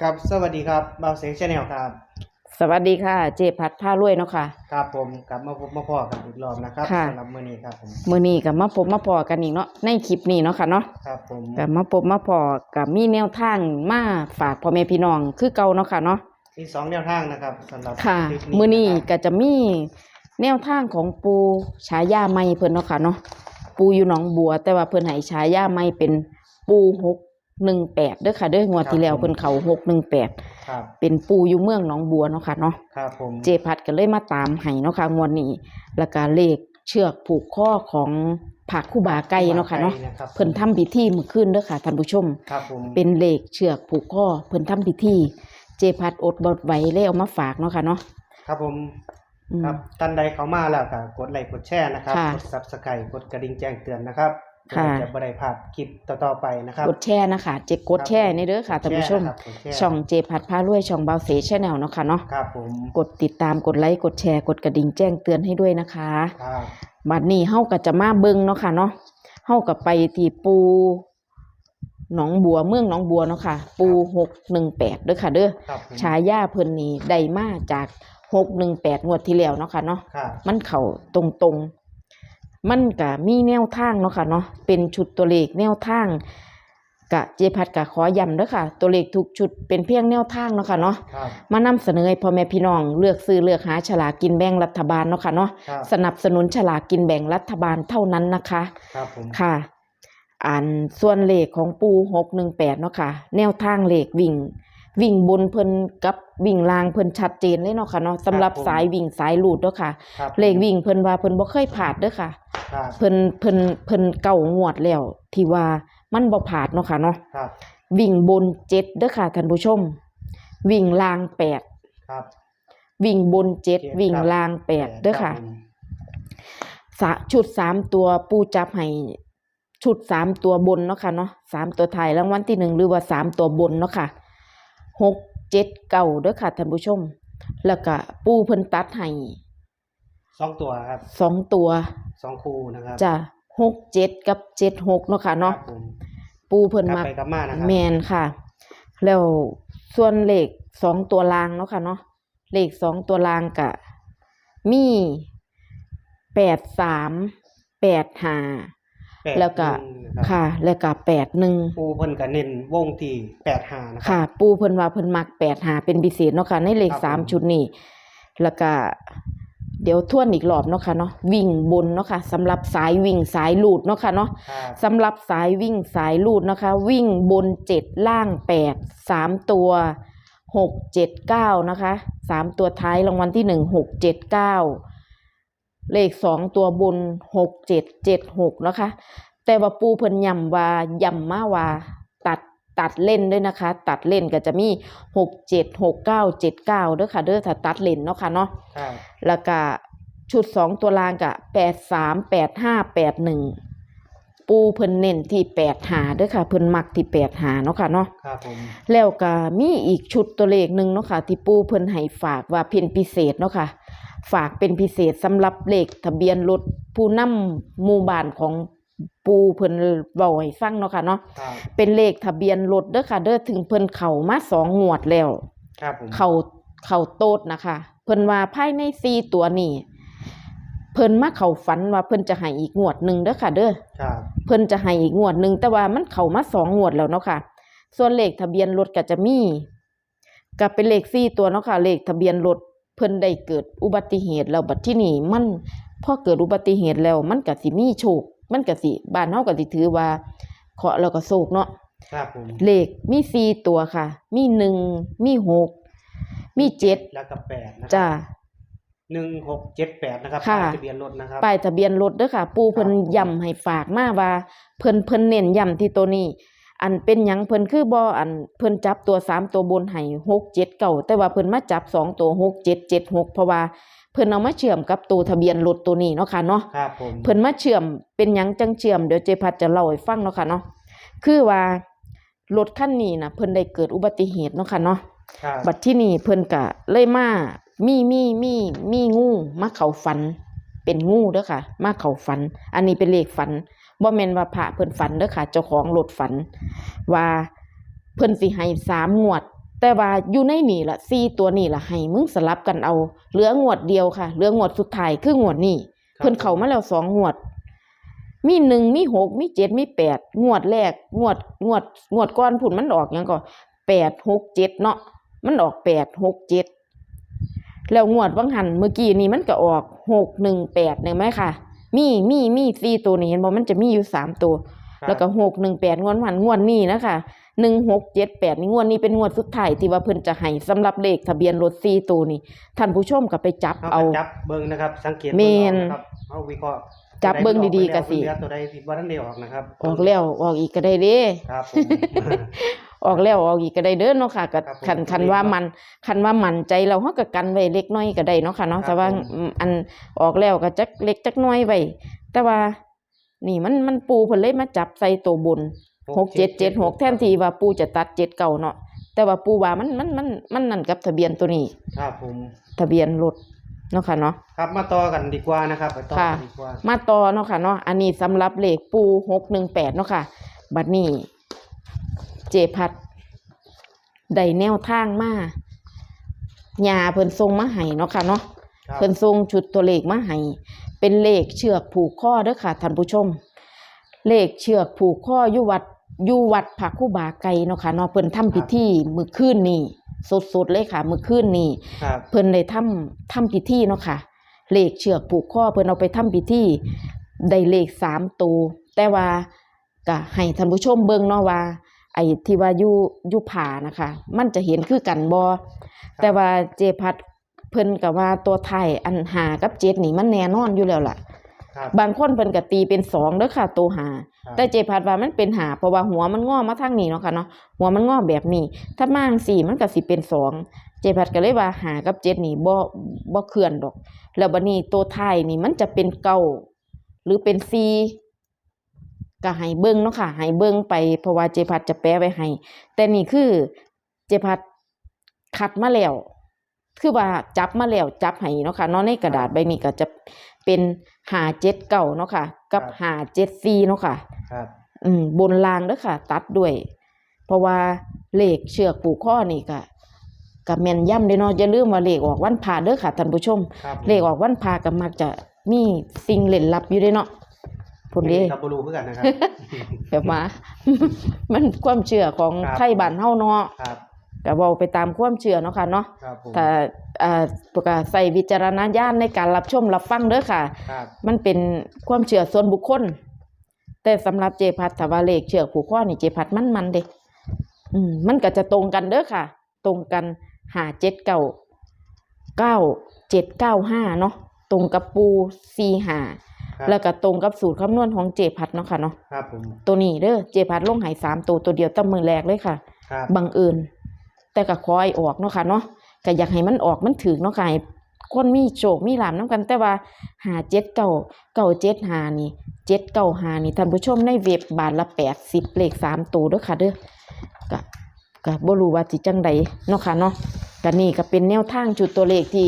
ครับ สวัสดีครับเบาเสียงชาแนลครับ สวัสดีค่ะ เจพัดผ้ารวยเนาะค่ะ ครับผมกลับมาพบมาพอกันอีกรอบนะครับค่ะ สำหรับมื้อนี้ครับผมมื้อนี้ก็มาพบมาพอกันอีกเนาะในคลิปนี้เนาะค่ะเนาะครับผมก็มาพบมาพอกับมีแนวทางมาฝากพ่อแม่พี่น้องคือเก่าเนาะค่ะเนาะมีสองแนวทางนะครับสำหรับค่ะลิปมื้อนี้ะครับก็จะมีแนวทางของปูฉายาใหม่เพิ่นเนาะค่ะเนาะปูอยู่หนองบัว แต่ว่าเพิ่นให้ฉายาใหม่เป็นปู 618เด้อค่ะเด้องวดที่แล้วเพิ่นเข้า618ครับ เป็นปูอยู่เมืองหนองบัวเนาะค่ะเนาะครับผมเจพัดก็เลยมาตามให้เนาะค่ะงวดนี้ แล้วก็เลขเชือกผูกข้อของผักคู่บาไก่เนาะค่ะเนาะไก่รับเพิ่นทำพิธีมื้อคืนเด้อค่ะท่านผู้ชม ครับผมเป็นเลขเชือกผูกข้อเพิ่นทำพิธี เจพัดอดบ่ไหวเลยเอามาฝากเนาะค่ะเนาะครับผมอืมครับท่านใดเข้ามาแล้วก็กดไลค์กดแชร์นะครับค่ะกด Subscribe กดกระดิ่งแจ้งเตือนนะครับ ค่ะเพื่อจะบ่ได้พลาดคลิปต่อๆไปนะครับกดแชร์นะคะ เจกดแชร์ในเด้อค่ะท่านผู้ชมแร์นะครับกดแชร์ช่องเจพัดพารวยช่องเบาเสชแนลเนาะค่ะเนาะครับผมกดติดตามกดไลค์กดแชร์กดกระดิ่งแจ้งเตือนให้ด้วยนะคะครับบัดนี้เฮาก็จะมาเบิ่งเนาะค่ะเนาะเฮาก็ไปที่ปูหนองบัวเมืองหนองบัวเนาะค่ะ ปูหกหนึ่งแปดเด้อค่ะ เด้อครับผมฉายาเพิ่นนี่ได้มาจากหกหนึ่งแปดงวดที่แล้วเนาะค่ะเนาะครับมันเข้าตรงๆ มันก็มีแนวทางเนาะค่ะเนาะเป็นชุดตัวเลขแนวทางกะเจพัดกะขอย้ำเด้อค่ะ ตัวเลขทุกชุดเป็นเพียงแนวทางเนาะค่ะเนาะครับ มานำเสนอให้พ่อแม่พี่น้องเลือกซื้อเลือกหาฉลากกินแบ่งรัฐบาลเนาะค่ะเนาะครับ สนับสนุนฉลากกินแบ่งรัฐบาลเท่านั้นนะคะ ครับผม ค่ะ อันส่วนเลขของปูหกหนึ่งแปดเนาะค่ะ แนวทางเลขวิ่ง วิ่งบนเพิ่นกับวิ่งลางเพิ่นชัดเจนเลยเนาะค่ะเนาะสำหรับสายวิ่งสายลูดเนาะค่ะ ครับเลขวิ่งเพิ่นว่าเพิ่นบ่เคยผ่าดเด้อค่ะ ครับเพิ่นเพิ่นเพิ่นเก่างวดแล้วที่ว่ามันบ่ผ่าดเนาะค่ะเนาะครับวิ่งบนเจ็ดเด้อค่ะท่านผู้ชม วิ่งลางแปดครับ วิ่งบนเจ็ดเจ็ดวิ่งครับลางแปดเด้อค่ะรับผมสะชุดสามตัวปูจับให้ชุดสามตัวบนเนาะค่ะเนาะสามตัวไทายรางวัลที่หนึ่งหรือว่าสามตัวบนเนาะค่ะ หกเจ็ดเก้าเด้อค่ะท่านผู้ชม แล้วก็ปูเพิ่นตัดให้สองตัวครับสองตัวสองคู่นะครับจะหกเจ็ดกับเจ็ดหกเนาะค่ะเนาะครับผมปูเพิ่นกลับมาไปกลับมานะครัแมนค่ะ แล้วส่วนเลขสองตัวลางเนาะค่ะเนาะเลขสองตัวลางกะมีแปดสามแปดห้าปด แล้วก็หนึ่งนะครับค่ะ แล้วก็แปดหนึ่งปูเพิ่นก็เน้นวงที่แปดหานะครัค่ะ ปูเพิ่นว่าเพิ่นมักแปดหาเป็นพิเศษเนาะค่ะ ในเลขครับสามผมชุดนี้ แล้วก็เดี๋ยวทวนอีกรอบเนาะค่ะเนาะวิ่งบนเนาะค่ะสำหรับสายวิ่งสายลูดเนาะค่ะเนาะครับสำหรับสายวิ่งสายลูดนะคะวิ่งบนเจ็ดล่างแปดสามตัวหกเจ็ดเก้านะคะสามตัวท้ายรางวัลที่หนึ่งหกเจ็ดเก้า เลขสองตัวบนหกเจ็ดเจ็ดหกนะคะ แต่ว่าปูเพิ่นย้ำว่าย้ำมาว่าตัดตัดเล่นด้วยนะคะ ตัดเล่นก็จะมีหกเจ็ดหกเก้าเจ็ดเก้าเด้อค่ะเด้อถ้าตัดเล่นเนาะค่ะเนาะครับแล้วก็ชุดสองตัวล่างกะแปดสามแปดห้าแปดหนึ่งปูเพิ่นเน้นที่แปดหาเด้อค่ะเพิ่นมักที่แปดหาเนาะค่ะเนาะครับผมแล้วก็มีอีกชุดตัวเลขหนึ่งเนาะค่ะที่ปูเพิ่นให้ฝากว่าเพียนพิเศษเนาะค่ะ ฝากเป็นพิเศษสำหรับเลขทะเบียนรถผู้นำหมู่บ้านของปูเพิ่นเว้าให้ฟังเนาะค่ะเนาะครับเป็นเลขทะเบียนรถเด้อค่ะ เด้อถึงเพิ่นเข้ามาสองงวดแล้ว ครับผมเขาเขาโตดนะคะ เพิ่นว่าภายในสี่ตัวนี้ เพิ่นมาเขาฝันว่าเพิ่นจะให้อีกงวดหนึ่งเด้อค่ะ เด้อครับเพิ่นจะให้อีกงวดหนึ่งแต่ว่ามันเข้ามาสองงวดแล้วเนาะค่ะ ส่วนเลขทะเบียนรถก็จะมีก็เป็นเลขสี่ตัวเนาะค่ะเลขทะเบียนรถ เพิ่นได้เกิดอุบัติเหตุแล้วบัดที่นี่มันพอเกิดอุบัติเหตุแล้วมันก็สิมีโชค มันก็สิบ้านเฮาก็สิถือว่าเคราะห์แล้วก็โศกเนาะครับผมเลขมีสี่ตัวค่ะ มีหนึ่งมีหกมีเจ็ดแล้วก็แปดนะครัจ้าหนึ่งหกเจ็ดแปดนะครับค่ะป้ายทะเบียนรถนะครับ ป้ายทะเบียนรถเด้อค่ะ ปูเพิ่นครับย้ำให้ฝากมาว่า เพิ่นเพิ่นเน้นย้ำที่ตัวนี้ อันเป็นหยังเพิ่นคือบ่อันเพิ่นจับตัวสามตัวบนให้หกเจ็ดเก่าแต่ว่าเพิ่นมาจับสองตัวหกเจ็ดเจ็ดหกเพราะว่าเพิ่นเอามาเชื่อมกับตัวทะเบียนรถตัวนี้เนาะค่ะเนาะครับผมเพิ่นมาเชื่อมเป็นหยังจังเชื่อมเดี๋ยวเจพัดจะเล่าให้ฟังเนาะค่ะเนาะคือว่ารถคันนี้น่ะเพิ่นได้เกิดอุบัติเหตุเนาะค่ะเนาะครับบัดที่นี่เพิ่นกะเลยมามีมีมีมีงูมาเข้าฝัน เป็นงูเด้อค่ะ มาเข้าฝัน อันนี้เป็นเลขฝัน บ่แม่นว่าพระเพิ่นฝันเด้อค่ะ เจ้าของรถฝัน ว่าเพิ่นสิให้สามงวด แต่ว่าอยู่ในนี่ล่ะสี่ตัวนี่ล่ะให้มึงสลับกันเอา เหลืองวดเดียวค่ะเหลืองวดสุดท้ายคืองวดนี้ครับเพิ่นเข้ามาแล้วสองงวด มีหนึ่งมีหกมีเจ็ดมีแปดงวดแรกงวดงวดงวดก่อนผุนมันออกหยังก็แปดหกเจ็ดเนาะมันออกแปดหกเจ็ดแล้วงวดบางหันเมื่อกี้นี่มันก็ออกหกหนึ่งแปดเนี่ยไหมค่ะ มีมีมีสี่ตัวนี่เห็นบอกมันจะมีอยู่สามตัวครับแล้วก็หกหนึ่งแปดงวดวันงวดนี้นะคะหนึ่งหกเจ็ดแปดนี่งวดนี้เป็นงวดสุดท้ายที่ว่าเพิ่นจะให้สำหรับเลขทะเบียนรถสี่ตัวนี่ท่านผู้ชมก็ไปจับเอา เอาจับเบิ่งนะครับ สังเกตแม่เบิ่งนเอานะครับเอาวิเคราะห์จับเบิ่งดีๆก็สิ ตัวใดที่ออกไปแล้วตัวใดผิดว่านั่นเดียวออกนะครับออกแล้วออกอีกก็ได้เด้ ครับผม ออกแล้วออกอีกก็ได้เด้อเนาะค่ะก็ครับผมคันคันว่ามันคันว่ามันใจเราเฮาก็กันไว้เล็กน้อยก็ได้เนาะค่ะเนาะครับแต่ว่าผมอืมอันออกแล้วก็จักเล็กจักน้อยไว้แต่ว่า นี่มันมันปูเพิ่นเลยมาจับใส่ตัวบนหกเจ็ดเจ็ดหกแทนที่ว่าปูจะตัดเจ็ดเก่าเนาะแต่ว่าปูว่ามันมันมันมันนั่นกับทะเบียนตัวนี้ ครับผมทะเบียนรถเนาะค่ะเนาะครับมาต่อกันดีกว่านะครับไปต่อค่ะกันดีกว่ามาต่อเนาะค่ะเนาะอันนี้สำหรับเลขปูหกหนึ่งแปดเนาะค่ะ บัดนี้เจพัดได้แนวทางมาญาเพิ่นทรงมาให้เนาะค่ะเนาะครับเพิ่นทรงชุดตัวเลขมาให้เป็นเลขเชือกผูกข้อเด้อค่ะท่านผู้ชม เลขเชือกผูกข้ออยู่วัดอยู่วัดผักคู่บาไก่เนาะค่ะเนาะเพิ่นทำพิธีมื้อคืนนี้สดๆเลยค่ะมื้อคืนนี้ครับเพิ่นได้ทำทำพิธีเนาะค่ะเลขเชือกผูกข้อเพิ่นเอาไปทำพิธีได้เลขสามตัวแต่ว่าก็ให้ท่านผู้ชมเบิ่งเนาะว่า ไอ้ที่ว่าอยู่อยู่ผานะคะ มันจะเห็นคือกันบ่แต่ว่าเจพัดเพิ่นก็ว่าตัวไทายอันหากับเจ็ดนี่มันแน่นอนอยู่แล้วล่ะ ครับ บางคนเพิ่นก็ตีเป็นสองเด้อค่ะ ตัวหา ครับ แต่เจพัดว่ามันเป็นหาเพราะว่าหัวมันงอมาทางนี้เนาะค่ะเนาะหัวมันงอแบบนี้ ถ้ามาจั่งสี่มันก็สิเป็นสองเจพัดก็เลยว่าหากับเจ็ดนี่บ่บ่เคลื่อนดอก แล้วบัดนี้ตัวท้ายนี่มันจะเป็นเก้าหรือเป็นสี่ ก็ให้เบิ่งเนาะค่ะให้เบิ่งไปเพราะว่าเจพัดจะแปลไว้ให้แต่นี่คือเจพัดคัดมาแล้วคือว่าจับมาแล้วจับให้เนาะค่ะเนาะในกระดาษใบนี้ก็จะเป็นหาเจ็ดเก่าเนาะค่ะ กับหาเจ็ดสี่เนาะค่ะครับอืมบนรางเด้อค่ะ ตัดด้วย เพราะว่าเลขเชือกผูกข้อนี่ก็ก็แม่นย่ำเด้อเนาะอย่าลืมว่าเลขออกวันพาเด้อค่ะท่านผู้ชมครับเลขออกวันพาก็มักจะมีสิ่งเล่นลับอยู่เด้เนาะ พุ่นเด้กับบรูเพื่อกันนะครับ แบบว่ามันความเชื่อของครับ ไทยบ้านเฮาเนาะครับก็เว้าไปตามความเชื่อเนาะค่ะเนาะครับผมถ้าอ่าปกใส่วิจารณญาณในการรับชมรับฟังเด้อค่ะ ครับมันเป็นความเชื่อส่วนบุคคล แต่สำหรับเจพัทถาวาเลขเชือกผูกข้อนี่เจพัทมันมันเด้อืมมันก็จะตรงกันเด้อค่ะ ตรงกันหาเจ็ดเก้าเก้าเจ็ดเก้าห้าเนาะตรงกับปูซีหาครับ แล้วก็ตรงกับสูตรคำนวณของเจพัทเนาะค่ะเนาะครับผมตัวนี้เด้อเจพัทลงใหายสามตัวตัวเดียวตั้งมือแรกเลยค่ะครับบังเอิญแต่ก็คอยออกเนาะค่ะเนาะก็อยากให้มันออกมันถึกเนาะค่ะให้คนมีโชคมีลาภน้ำกัน แต่ว่าหาเจ็ดเก่าเก่าเจ็ดหานี่เจ็ดเก่าหานี่ท่านผู้ชมในเว็บบาทละแปดสิบเลขสามตัวเด้อค่ะเด้อก็ก็บ่รู้ว่าสิจังใดเนาะค่ะเนาะก็นี่ก็เป็นแนวทางจุดตัวเลขที่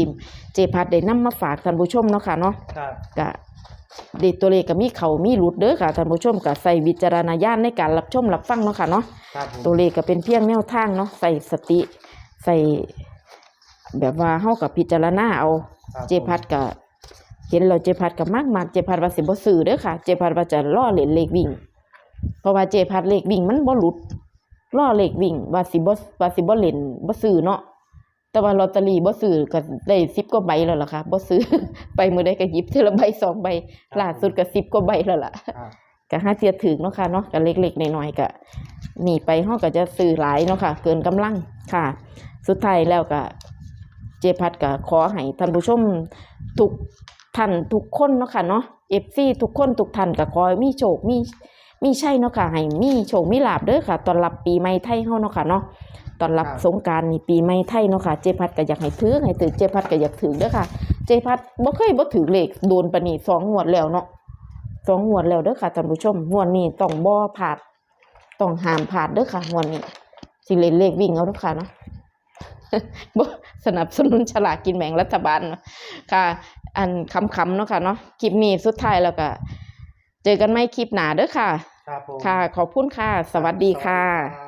เจพัดได้นำมาฝากท่านผู้ชมเนาะค่ะเนาะครับก็ เด็ตัวเลขก็มีเขามีหลุดเด้อค่ะท่านผู้ชมก็ใส่วิจารณญาณในการรับชมรับฟังเนาะค่ะเนาะครับผมตัวเลขก็เป็นเพียงแนวทางเนาะใส่สติใส่แบบว่าเฮากับพิจารณาเอา ครับเจพัดก็เห็นเราเจพัดก็มากมากเจพัดว่าสิบ่ซื้อเด้อค่ะ เจพัดว่าจะล่อเล่นเลขวิ่ง เพราะว่าเจพัดเลขวิ่งมันบ่หลุดล่อเลขวิ่งว่าสิบ่ว่าสิบ่เล่นบ่ซื้อเนาะ แต่ว่าลอตเตอรี่บ่ซื้อก็ได้10กว่าใบแล้วล่ะค่ะบ่ซื้อ ไปมื้อใดก็หยิบเทอละใบสองใบล่าสุดก็10กว่าใบแล้วล่ะครับก็ห้าเทียถึงเนาะค่ะเนาะก็เล็กๆน้อยๆก็หนีไปห้องก็จะซื้อหลายเนาะค่ะ เกินกำลังค่ะ สุดท้ายแล้วก็เจพัดก็ขอให้ท่านผู้ชมทุกท่านทุกคนเนาะค่ะเนาะเอฟซีทุกคนทุกท่านก็ขอให้มีโชคมี มีใช่เนาะค่ะให้มีโชคมีลาบเด้อค่ะตอนรับปีใหม่ไทยเฮาเนาะค่ะเนาะตอนรับสงกรารนี่ปีใหม่ไทยเนาะค่ะเจพัดก็อยากให้ถือให้ถือเจพัดก็อยากถือเด้อค่ะ เจพัดบ่เคยบ่ถือเลขโดนปานนี้สองงวดแล้วเนาะสองงวดแล้วเด้อค่ะท่านผู้ชมงวดนี้ต้องบ่ผาดต้องห้ามผาดเด้อค่ะงวดนี้สิเล่นเลขวิ่งเอาเด้อค่ะเนาะ บ่สนับสนุนฉลากกินแบ่งรัฐบาลเนาะค่ะ อันคำๆเนาะค่ะเนาะคลิปนี้สุดท้ายแล้วก็ เจอกันใหม่คลิปหน้าเด้อค่ะ ครับผมค่ะ ขอบคุณค่ะ สวัสดีค่ะสวัสดีรับ